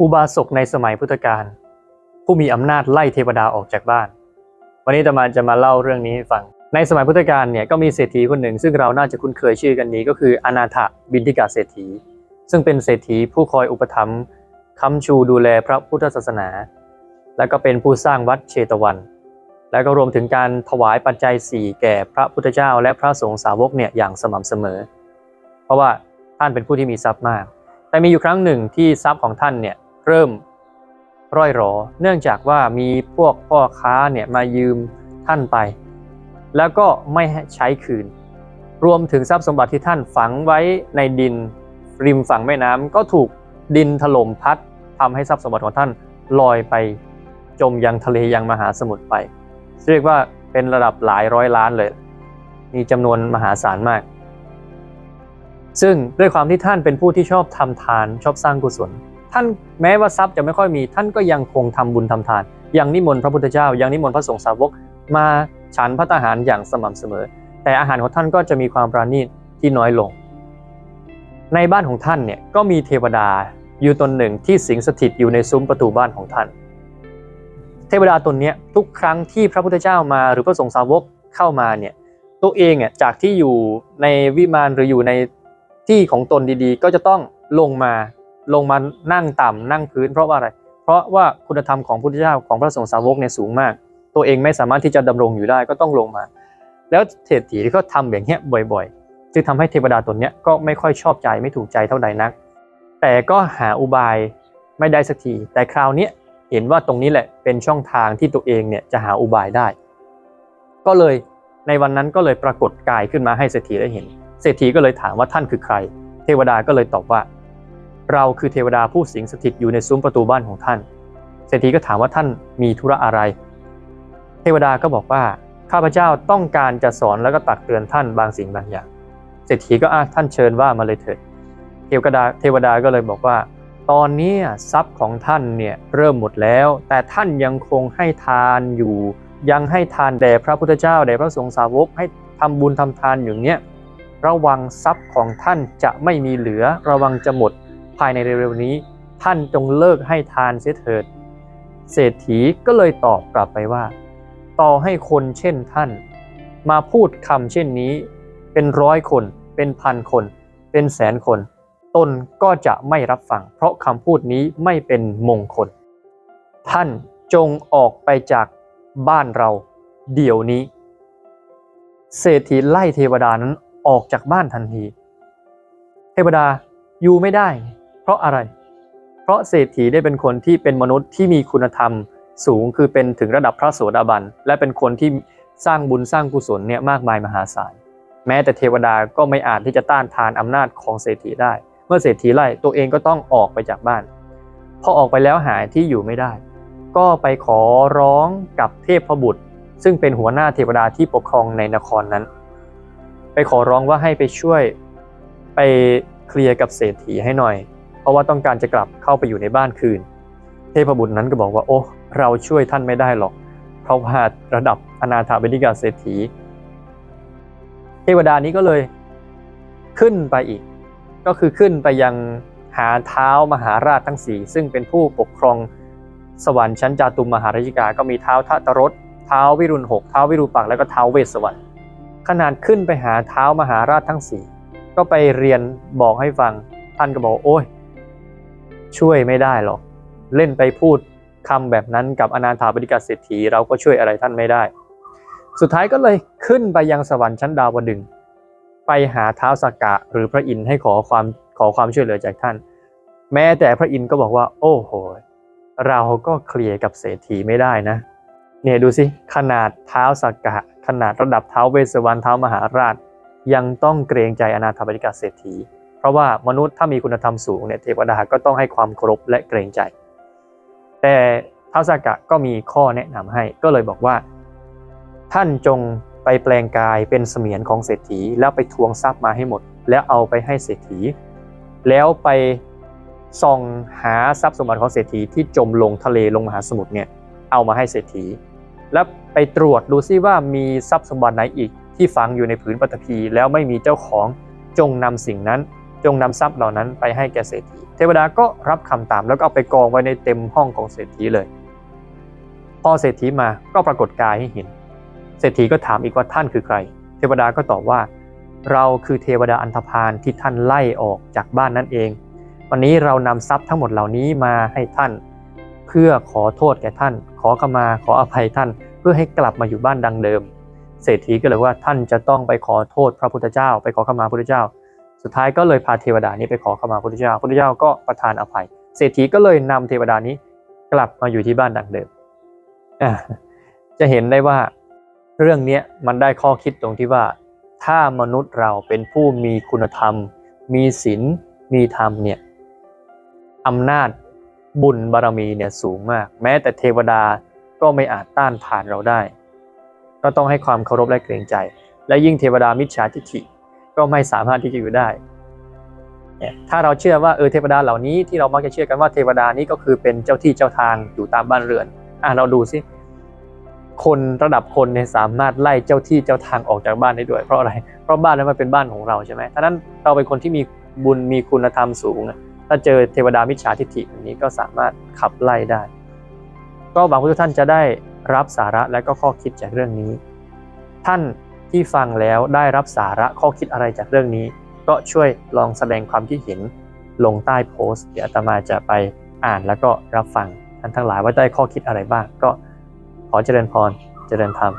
อุบาสกในสมัยพุทธกาลผู้มีอำนาจไล่เทวดาออกจากบ้าน วันนี้ตมาจะมาเล่าเรื่องนี้ให้ฟัง ในสมัยพุทธกาลเนี่ยก็มีเศรษฐีคนหนึ่ง ซึ่งเราน่าจะคุ้นเคยชื่อกันนี้ก็คืออนาถบินทิกาเศรษฐี ซึ่งเป็นเศรษฐีผู้คอยอุปถัมภ์ค้ำชูดูแลพระพุทธศาสนา และก็เป็นผู้สร้างวัดเชตวัน และก็รวมถึงการถวายปัจจัยสี่แก่พระพุทธเจ้า และพระสงฆ์สาวกเนี่ยอย่างสม่ำเสมอ เพราะว่าท่านเป็นผู้ที่มีทรัพย์มาก แต่มีอยู่ครั้งหนึ่งที่ทรัพย์ของท่านเนี่ย เริ่มร่อยหรอ เนื่องจากว่ามีพวกพ่อค้าเนี่ยมายืมท่านไป แล้วก็ไม่ใช้คืน รวมถึงทรัพย์สมบัติที่ท่านฝังไว้ในดินริมฝั่งแม่น้ำก็ถูกดินถล่มพัดทำให้ทรัพย์สมบัติของท่านลอยไปจมยังทะเลยังมหาสมุทรไป เรียกว่าเป็นระดับหลายร้อยล้านเลย มีจำนวนมหาศาลมาก ซึ่งด้วยความที่ท่านเป็นผู้ที่ชอบทำทานชอบสร้างกุศล ท่านแม้ว่าทรัพย์จะไม่ค่อยมี ท่านก็ยังคงทำบุญทำทาน ยังนิมนต์พระพุทธเจ้า ยังนิมนต์พระสงฆ์สาวกมาฉันพระทหารอย่างสม่ำเสมอ แต่อาหารของท่านก็จะมีความปราณีตที่น้อยลง ในบ้านของท่านเนี่ยก็มีเทวดาอยู่ตนหนึ่งที่สิงสถิตอยู่ในซุ้มประตูบ้านของท่าน เทวดาตนนี้ทุกครั้งที่พระพุทธเจ้ามาหรือพระสงฆ์สาวกเข้ามาเนี่ยตัวเองอะจากที่อยู่ในวิมานหรืออยู่ในที่ของตนดีๆ ก็จะต้องลงมา ลงมานั่งต่ำนั่งพื้น เพราะว่าอะไร เพราะว่าคุณธรรมของพุทธเจ้าของพระสงฆ์สาวกเนี่ยสูงมาก ตัวเองไม่สามารถที่จะดำรงอยู่ได้ก็ต้องลงมา แล้วเศรษฐีที่เขาทำอย่างเงี้ยบ่อยๆ จึงทำให้เทวดาตนเนี้ยก็ไม่ค่อยชอบใจไม่ถูกใจเท่าใดนัก แต่ก็หาอุบายไม่ได้สักที แต่คราวนี้เห็นว่าตรงนี้แหละเป็นช่องทางที่ตัวเองเนี่ยจะหาอุบายได้ ก็เลยในวันนั้นก็เลยปรากฏกายขึ้นมาให้เศรษฐีได้เห็น เศรษฐีก็เลยถามว่าท่านคือใคร เทวดาก็เลยตอบว่า เราคือเทวดาผู้สิงสถิตอยู่ในซุ้มประตูบ้านของท่าน เศรษฐีก็ถามว่าท่านมีธุระอะไร เทวดาก็บอกว่าข้าพเจ้าต้องการจะสอนแล้วก็ตักเตือนท่านบางสิ่งบางอย่าง เศรษฐีก็อะท่านเชิญว่ามาเลยเถิด เทวดาเทวดาก็เลยบอกว่า ตอนนี้ทรัพย์ของท่านเนี่ยเริ่มหมดแล้ว แต่ท่านยังคงให้ทานอยู่ ยังให้ทานแด่พระพุทธเจ้าแด่พระสงฆ์สาวกให้ทำบุญทำทานอยู่เนี้ยระวังทรัพย์ของท่านจะไม่มีเหลือ ระวังจะหมด ภายในเร็วๆนี้ ท่านจงเลิกให้ทานเสียเถิด เศรษฐีก็เลยตอบกลับไปว่า ต่อให้คนเช่นท่าน มาพูดคำเช่นนี้ เป็นร้อยคน เป็นพันคน เป็นแสนคน ตนก็จะไม่รับฟัง เพราะคำพูดนี้ไม่เป็นมงคล ท่านจงออกไปจากบ้านเราเดี๋ยวนี้ เศรษฐีไล่เทวดานั้นออกจากบ้านทันที เทวดาอยู่ไม่ได้ เพราะอะไร เพราะเศรษฐีได้เป็นคนที่เป็นมนุษย์ที่มีคุณธรรมสูงคือเป็นถึงระดับพระโสดาบัน และเป็นคนที่สร้างบุญสร้างกุศลเนี่ยมากมายมหาศาล แม้แต่เทวดาก็ไม่อาจที่จะต้านทานอำนาจของเศรษฐีได้ เมื่อเศรษฐีไล่ตัวเองก็ต้องออกไปจากบ้าน พอออกไปแล้วหายที่อยู่ไม่ได้ ก็ไปขอร้องกับเทพบุตร ซึ่งเป็นหัวหน้าเทวดาที่ปกครองในนครนั้น ไปขอร้องว่าให้ไปช่วยไปเคลียร์กับเศรษฐีให้หน่อย เพราะว่าต้องการจะกลับเข้าไปอยู่ในบ้านคืน เทพบุตรนั้นก็บอกว่าโอ้เราช่วยท่านไม่ได้หรอก เพราะว่าระดับอนาถาบิณฑิกาเศรษฐี เทวดานี้ก็เลยขึ้นไปอีก ก็คือขึ้นไปยังหาเท้ามหาราชทั้งสี่ซึ่งเป็นผู้ปกครองสวรรค์ชั้นจาตุมมหาราชิกา ก็มีเท้าทัตรสเท้าวิรุณหกเท้าวิรูปักษ์แล้วก็เท้าเวสสวรรค์ขนาดขึ้นไปหาเท้ามหาราชทั้งสี่ก็ไปเรียนบอกให้ฟัง ท่านก็บอกโอ้ย ช่วยไม่ได้หรอก เล่นไปพูดคำแบบนั้นกับอนาถาบดิกาเศรษฐีเราก็ช่วยอะไรท่านไม่ได้ สุดท้ายก็เลยขึ้นไปยังสวรรค์ชั้นดาวดึงไปหาเท้าสกกะหรือพระอินทร์ให้ขอความขอความช่วยเหลือจากท่าน แม้แต่พระอินทร์ก็บอกว่า โอ้โห เราก็เคลียร์กับเศรษฐีไม่ได้นะ เนี่ยดูสิขนาดเท้าสกกะ ขนาดระดับเท้าเวสวรรณเท้ามหาราช ยังต้องเกรงใจอนาถาบดิกาเศรษฐี ราะว่ามนุษย์ถ้ามีคุณธรรมสูงเนี่ยเทวดาก็ต้องให้ความเคารพและเกรงใจ แต่ท้าวสกกะก็มีข้อแนะนำให้ก็เลยบอกว่า ท่านจงไปแปลงกายเป็นเสมียนของเศรษฐี แล้วไปทวงทรัพย์มาให้หมด แล้วเอาไปให้เศรษฐี แล้วไปส่องหาทรัพย์สมบัติของเศรษฐีที่จมลงทะเลลงมหาสมุทรเนี่ยเอามาให้เศรษฐี แล้วไปตรวจดูซิว่ามีทรัพย์สมบัติไหนอีกที่ฝังอยู่ในผืนปฐพีแล้วไม่มีเจ้าของจงนำสิ่งนั้น จงนำทรัพย์เหล่านั้นไปให้แก่เศรษฐี เทวดาก็รับคำตามแล้วก็เอาไปกองไว้ในเต็มห้องของเศรษฐีเลย พอเศรษฐีมาก็ปรากฏกายให้เห็น เศรษฐีก็ถามอีกว่าท่านคือใคร เทวดาก็ตอบว่า เราคือเทวดาอันธพาลที่ท่านไล่ออกจากบ้านนั่นเอง วันนี้เรานำทรัพย์ทั้งหมดเหล่านี้มาให้ท่าน เพื่อขอโทษแก่ท่าน ขอขมาขออภัยท่าน เพื่อให้กลับมาอยู่บ้านดังเดิม เศรษฐีก็เลยว่าท่านจะต้องไปขอโทษพระพุทธเจ้า ไปขอขมาพระพุทธเจ้า สุดท้ายก็เลยพาเทวดานี้ไปขอขมาพระพุทธเจ้าพระพุทธเจ้าก็ประทานอภัย เศรษฐีก็เลยนำเทวดานี้กลับมาอยู่ที่บ้านดังเดิมจะเห็นได้ว่าเรื่องนี้มันได้ข้อคิดตรงที่ว่า ถ้ามนุษย์เราเป็นผู้มีคุณธรรม มีศีลมีธรรมเนี่ยอำนาจบุญบารมีเนี่ยสูงมาก แม้แต่เทวดาก็ไม่อาจต้านทานเราได้ ก็ต้องให้ความเคารพและเกรงใจ และยิ่งเทวดามิจฉาทิฐิ ก็ไม่สามารถที่จะอยู่ได้ถ้าเราเชื่อว่าเออเทวดาเหล่านี้ที่เรามักจะเชื่อกันว่าเทวดานี้ก็คือเป็นเจ้าที่เจ้าทางอยู่ตามบ้านเรือนอะเราดูสิคนระดับคนเนี่ยสามารถไล่เจ้าที่เจ้าทางออกจากบ้านได้ด้วย เพราะอะไร เพราะบ้านนั้นมันเป็นบ้านของเราใช่ไหมถ้านั้นเราเป็นคนที่มีบุญมีคุณธรรมสูง ถ้าเจอเทวดามิจฉาทิฏฐิแบบนี้ก็สามารถขับไล่ได้ ก็หวังว่าทุกท่านจะได้รับสาระและก็ข้อคิดจากเรื่องนี้ ท่าน ที่ฟังแล้วได้รับสาระข้อคิดอะไรจากเรื่องนี้ ก็ช่วยลองแสดงความคิดเห็นลงใต้โพสต์เดี๋ยวอาตมาจะไปอ่านแล้วก็รับฟังท่านทั้งหลายว่าได้ข้อคิดอะไรบ้าง ก็ขอเจริญพรเจริญธรรม